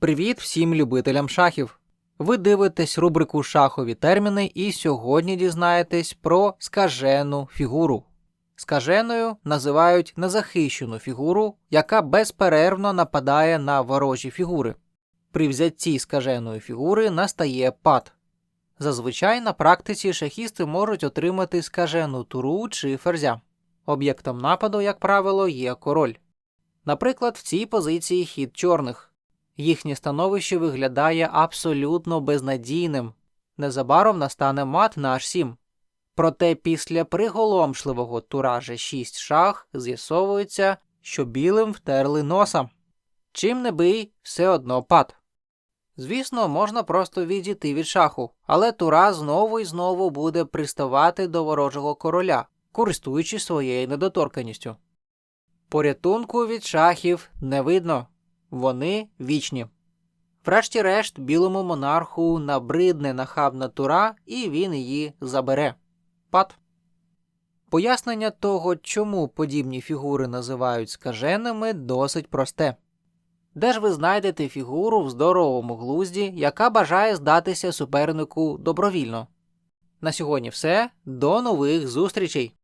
Привіт всім любителям шахів! Ви дивитесь рубрику Шахові терміни і сьогодні дізнаєтесь про скажену фігуру. Скаженою називають незахищену фігуру, яка безперервно нападає на ворожі фігури. При взятті скаженої фігури настає пад. Зазвичай на практиці шахісти можуть отримати скажену туру чи ферзя. Об'єктом нападу, як правило, є король. Наприклад, в цій позиції хід чорних. Їхнє становище виглядає абсолютно безнадійним. Незабаром настане мат на h7. Проте після приголомшливого тура G6 шах з'ясовується, що білим втерли носа. Чим не бий, все одно пад. Звісно, можна просто відійти від шаху, але тура знову і знову буде приставати до ворожого короля, користуючись своєю недоторканістю. Порятунку від шахів не видно, вони вічні. Врешті-решт, білому монарху набридне нахабна тура, і він її забере. Пад. Пояснення того, чому подібні фігури називають скаженими, досить просте. Де ж ви знайдете фігуру в здоровому глузді, яка бажає здатися супернику добровільно? На сьогодні все. До нових зустрічей!